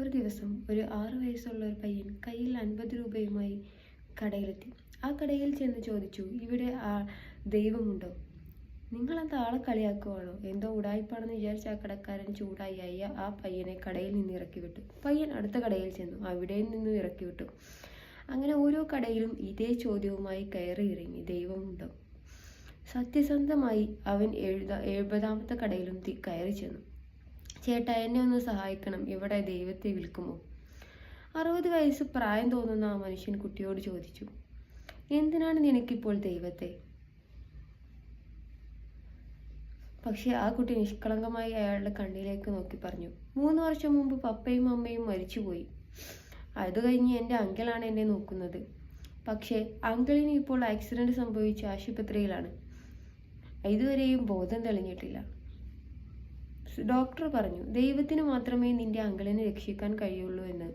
ഒരു ദിവസം ഒരു ആറു വയസ്സുള്ള ഒരു പയ്യൻ കയ്യിൽ അൻപത് രൂപയുമായി കടയിലെത്തി. ആ കടയിൽ ചെന്ന് ചോദിച്ചു ഇവിടെ ആ ദൈവമുണ്ടോ? നിങ്ങളെന്താ ആളെ കളിയാക്കുവാണോ? എന്തോ ഉടായിപ്പാണെന്ന് വിചാരിച്ച ആ കടക്കാരൻ ചൂടായി അയ്യ ആ പയ്യനെ കടയിൽ നിന്ന് ഇറക്കി വിട്ടു പയ്യൻ അടുത്ത കടയിൽ ചെന്നു അവിടെ നിന്നും ഇറക്കി വിട്ടു അങ്ങനെ ഓരോ കടയിലും ഇതേ ചോദ്യവുമായി കയറി ഇറങ്ങി ദൈവമുണ്ടോ? സത്യസന്ധമായി അവൻ എഴുത എഴുപതാമത്തെ കടയിലും കയറി ചെന്നു. ചേട്ടാ എന്നെ ഒന്ന് സഹായിക്കണം. ഇവിടെ ദൈവത്തെ വിൽക്കുമോ? അറുപത് വയസ്സ് പ്രായം തോന്നുന്ന ആ മനുഷ്യൻ കുട്ടിയോട് ചോദിച്ചു. എന്തിനാണ് നിനക്കിപ്പോൾ ദൈവത്തെ? പക്ഷെ ആ കുട്ടി നിഷ്കളങ്കമായി അയാളുടെ കണ്ണിലേക്ക് നോക്കി പറഞ്ഞു. മൂന്ന് വർഷം മുമ്പ് പപ്പയും അമ്മയും മരിച്ചുപോയി. അത് കഴിഞ്ഞ് എന്റെ അങ്കിളാണ് എന്നെ നോക്കുന്നത്. പക്ഷേ അങ്കിളിന് ഇപ്പോൾ ആക്സിഡന്റ് സംഭവിച്ച ആശുപത്രിയിലാണ്. ഇതുവരെയും ബോധം തെളിഞ്ഞിട്ടില്ല. ഡോക്ടർ പറഞ്ഞു ദൈവത്തിന് മാത്രമേ നിന്റെ അങ്കിളിനെ രക്ഷിക്കാൻ കഴിയുള്ളൂ എന്ന്.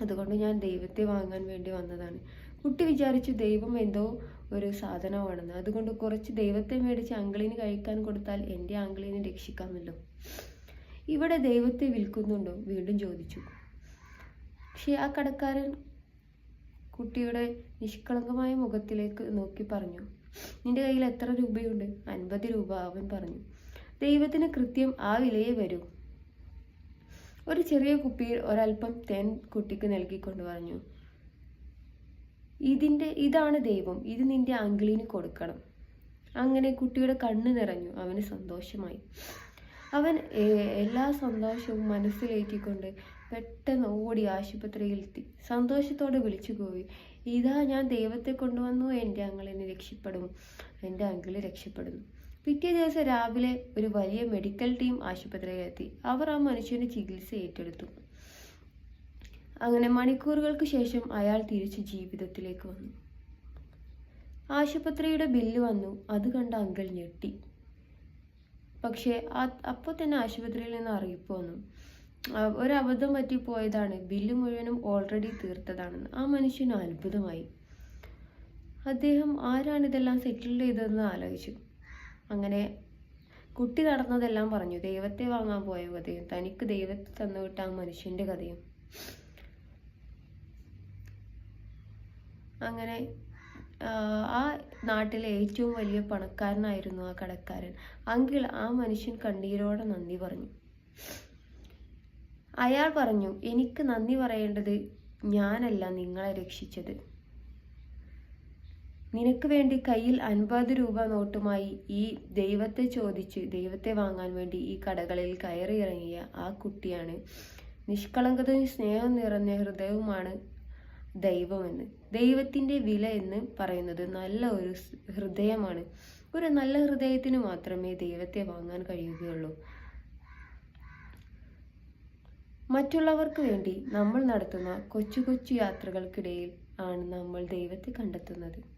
അതുകൊണ്ട് ഞാൻ ദൈവത്തെ വാങ്ങാൻ വേണ്ടി വന്നതാണ്. കുട്ടി വിചാരിച്ചു ദൈവം എന്തോ ഒരു സാധനമാണെന്ന്. അതുകൊണ്ട് കുറച്ച് ദൈവത്തെ മേടിച്ച് അങ്കിളിന് കഴിക്കാൻ കൊടുത്താൽ എന്റെ അങ്കിളിനെ രക്ഷിക്കാമല്ലോ. ഇവിടെ ദൈവത്തെ വിൽക്കുന്നുണ്ടോ? വീണ്ടും ചോദിച്ചു. പക്ഷെ ആ കടക്കാരൻ കുട്ടിയുടെ നിഷ്കളങ്കമായ മുഖത്തിലേക്ക് നോക്കി പറഞ്ഞു നിന്റെ കയ്യിൽ എത്ര രൂപയുണ്ട്? അൻപത് രൂപ അവൻ പറഞ്ഞു. ദൈവത്തിന് കൃത്യം ആ വിലയെ വരൂ. ഒരു ചെറിയ കുപ്പിയിൽ ഒരൽപ്പം തേൻ കുട്ടിക്ക് നൽകിക്കൊണ്ട് പറഞ്ഞു ഇതിന്റെ ഇതാണ് ദൈവം ഇത് നിന്റെ അങ്കിളിന് കൊടുക്കണം. അങ്ങനെ കുട്ടിയുടെ കണ്ണ് നിറഞ്ഞു അവന് സന്തോഷമായി. അവൻ എല്ലാ സന്തോഷവും മനസ്സിലേറ്റിക്കൊണ്ട് പെട്ടെന്ന് ഓടി ആശുപത്രിയിൽ എത്തി സന്തോഷത്തോടെ വിളിച്ചു പോയി ഇതാ ഞാൻ ദൈവത്തെ കൊണ്ടുവന്നു എന്റെ അങ്കിളിനെ രക്ഷപ്പെടും എന്റെ അങ്കിൾ രക്ഷപ്പെടുന്നു. പിറ്റേ ദിവസം രാവിലെ ഒരു വലിയ മെഡിക്കൽ ടീം ആശുപത്രിയിലെത്തി അവർ ആ മനുഷ്യന്റെ ചികിത്സ ഏറ്റെടുത്തു. അങ്ങനെ മണിക്കൂറുകൾക്ക് ശേഷം അയാൾ തിരിച്ച് ജീവിതത്തിലേക്ക് വന്നു. ആശുപത്രിയുടെ ബില്ല് വന്നു. അത് കണ്ട അങ്കിൾ ഞെട്ടി. പക്ഷേ അപ്പോൾ തന്നെ ആശുപത്രിയിൽ നിന്ന് അറിയിപ്പ് വന്നു. ഒരു അബദ്ധം പറ്റിപ്പോയതാണ്. ബില്ല് മുഴുവനും ഓൾറെഡി തീർത്തതാണെന്ന്. ആ മനുഷ്യന് അത്ഭുതമായി. അദ്ദേഹം ആരാണ് ഇതെല്ലാം സെറ്റിൽ ചെയ്തതെന്ന് ആലോചിച്ചു. അങ്ങനെ കുട്ടി നടന്നതെല്ലാം പറഞ്ഞു. ദൈവത്തെ വാങ്ങാൻ പോയ കഥയും തനിക്ക് ദൈവത്തെ തന്നുവിട്ട ആ മനുഷ്യന്റെ കഥയും. അങ്ങനെ ആ നാട്ടിലെ ഏറ്റവും വലിയ പണക്കാരനായിരുന്നു ആ കടക്കാരൻ. അങ്കിൾ ആ മനുഷ്യൻ കണ്ണീരോടെ നന്ദി പറഞ്ഞു. അയാൾ പറഞ്ഞു എനിക്ക് നന്ദി പറയേണ്ടത് ഞാനല്ല നിങ്ങളെ രക്ഷിച്ചത്. നിനക്ക് വേണ്ടി കയ്യിൽ അൻപത് രൂപ നോട്ടുമായി ഈ ദൈവത്തെ ചോദിച്ച് ദൈവത്തെ വാങ്ങാൻ വേണ്ടി ഈ കടകളിൽ കയറി ഇറങ്ങിയ ആ കുട്ടിയാണ്. നിഷ്കളങ്കതയും സ്നേഹം നിറഞ്ഞ ഹൃദയവുമാണ് ദൈവമെന്ന്. ദൈവത്തിന്റെ വില എന്ന് പറയുന്നത് നല്ല ഒരു ഹൃദയമാണ്. ഒരു നല്ല ഹൃദയത്തിന് മാത്രമേ ദൈവത്തെ വാങ്ങാൻ കഴിയുകയുള്ളൂ. മറ്റുള്ളവർക്ക് വേണ്ടി നമ്മൾ നടത്തുന്ന കൊച്ചു കൊച്ചു യാത്രകൾക്കിടയിൽ ആണ് നമ്മൾ ദൈവത്തെ കണ്ടെത്തുന്നത്.